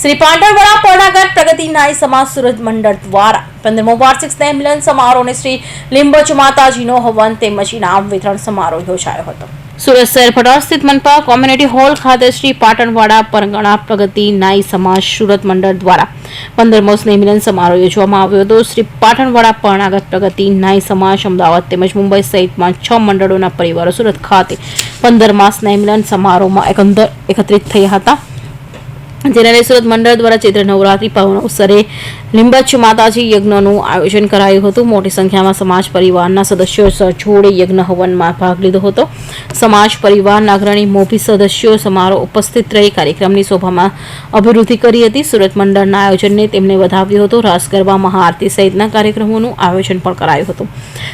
શ્રી પાંડરવાડા પર્ણાગર પ્રગતિ નાય સમાજ સુરત મંડળ દ્વારા પંદરમો વાર્ષિક સ્નેહ સમારોહને શ્રી લીંબોચ માતાજીનો હવન તેમજ ઇનામ વિતરણ સમારોહ યોજાયો હતો. સુરત શહેર પટાર સ્થિત મનપા કોમ્યુનિટી હોલ ખાતે શ્રી પાટણવાડા પરગણા પ્રગતિ નાય સમાજ સુરત મંડળ દ્વારા પંદરમો સ્નેહમિલન સમારોહ યોજવામાં આવ્યો હતો. શ્રી પાટણવાડા પરણાગત પ્રગતિ નાઈ સમાજ અમદાવાદ તેમજ મુંબઈ સહિતમાં છ મંડળોના પરિવારો સુરત ખાતે પંદરમા સ્નેહમિલન સમારોહમાં એકંદર એકત્રિત થયા હતા. જેને સુરત મંડળ દ્વારા ચૈત્ર નવરાત્રી પર્વના અવસરે લીંબચ્છ માતાજી યજ્ઞનું આયોજન કરાયું હતું. મોટી સંખ્યામાં સમાજ પરિવારના સદસ્યો સજોડે યજ્ઞ હવનમાં ભાગ લીધો હતો. સમાજ પરિવારના અગ્રણી મોભી સદસ્યો સમારોહ ઉપસ્થિત રહી કાર્યક્રમની શોભામાં અભિવૃદ્ધિ કરી હતી. સુરત મંડળના આયોજનને તેમણે વધાવ્યો હતો. રાસ ગરબા, મહાઆરતી સહિતના કાર્યક્રમોનું આયોજન પણ કરાયું હતું.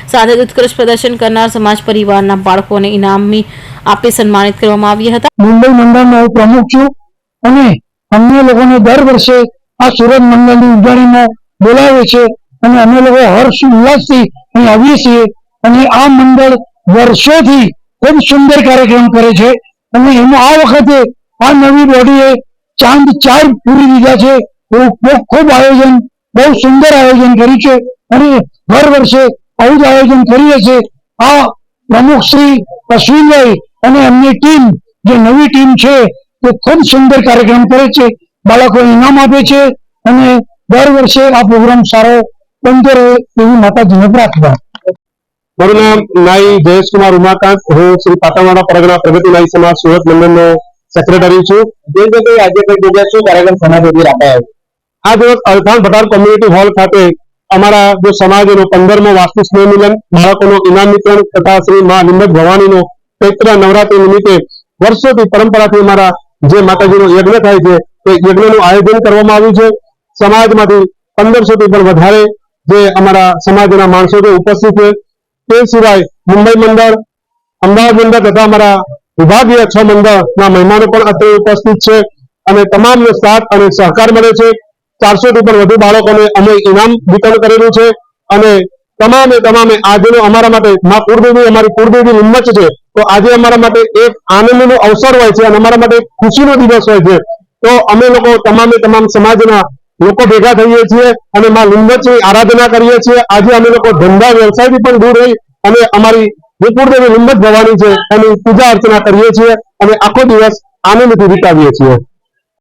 સાથે ઉત્કૃષ્ટ પ્રદર્શન કરનાર સમાજ પરિવારના બાળકોને ઇનામી આપી સન્માનિત કરવામાં આવ્યા હતા. મુંબઈ મંડળનો પ્રમુખ છું અને અમને લોકોને દર વર્ષે આ સુરત મંડળની ઉજવણીમાં બોલાવે છે અને અમે લોકો હર્ષ ઉલ્લાસથી અહીં આવીએ છીએ અને આ મંડળ વર્ષોથી ખૂબ સુંદર કાર્યક્રમ કરે છે અને એમાં આ વખતે આ નવી બોડીએ ચાંદ ચાર પૂરી દીધા છે. એવું ખૂબ આયોજન, બહુ સુંદર આયોજન કર્યું છે અને દર વર્ષે આવું જ આયોજન કરીએ છીએ. આ પ્રમુખ શ્રી અશ્વિનભાઈ અને એમની ટીમ, જે નવી ટીમ છે તે ખૂબ સુંદર કાર્યક્રમ કરે છે. બાળકો ઇનામ આપે છે અને દર વર્ષે આ પ્રોગ્રામ સારો બનતો રહે એવી માતાજીને પ્રાર્થના. મારું નામ નાઈ જયેશકુમાર ઉમાકાંત. હું શ્રી પાટણવાડા પરગણા પ્રગતિ નાઈ સમાજ સુરત મંડળનો સેક્રેટરી છું. જે જગ્યાએ આજે કઈ જગ્યા શું કાર્યક્રમ સમાજ વતી રાખાયો. આ દિવસ અલથાણ ભટાર કોમ્યુનિટી હોલ ખાતે અમારા જો સમાજનો પંદરમો વાસ્તુ સ્નેહ બાળકોનો ઇનામ વિતરણ તથા શ્રી મા લીંબત ભવાનીનો ચૈત્ર નવરાત્રી નિમિત્તે વર્ષોથી પરંપરાથી અમારા જે માતાજીનો યજ્ઞ થાય છે, તે યજ્ઞનું આયોજન કરવામાં આવ્યું છે. સમાજમાંથી પંદરસો થી પણ વધારે જે અમારા સમાજના માણસો છે ઉપસ્થિત છે. તે સિવાય મુંબઈ મંડળ, અમદાવાદ મંડળ તથા અમારા વિભાગીય છ મંડળના મહેમાનો પણ અત્રે ઉપસ્થિત છે અને તમામનો સાથ અને સહકાર મળે છે. ચારસો થી પણ વધુ બાળકોને અમે ઇનામ વિતરણ કરેલું છે અને તમામે તમામે આજનો અમારા માટે મા કુળદેવી, અમારી કુળદેવી નિમચ છે. તો આજે અમારા માટે એક આનંદનો અવસર હોય છે અને અમારા માટે ખુશીનો દિવસ હોય છે. તો અમે લોકો તમામે તમામ સમાજના લોકો ભેગા થઈએ છીએ અને માં લિંગતની આરાધના કરીએ છીએ. આજે અમે લોકો ધંધા વ્યવસાયથી પણ દૂર રહી અને અમારી વિપુરદેવી લિંગત ભવાની છે એની પૂજા અર્ચના કરીએ છીએ અને આખો દિવસ આનંદથી વિતાવીએ છીએ.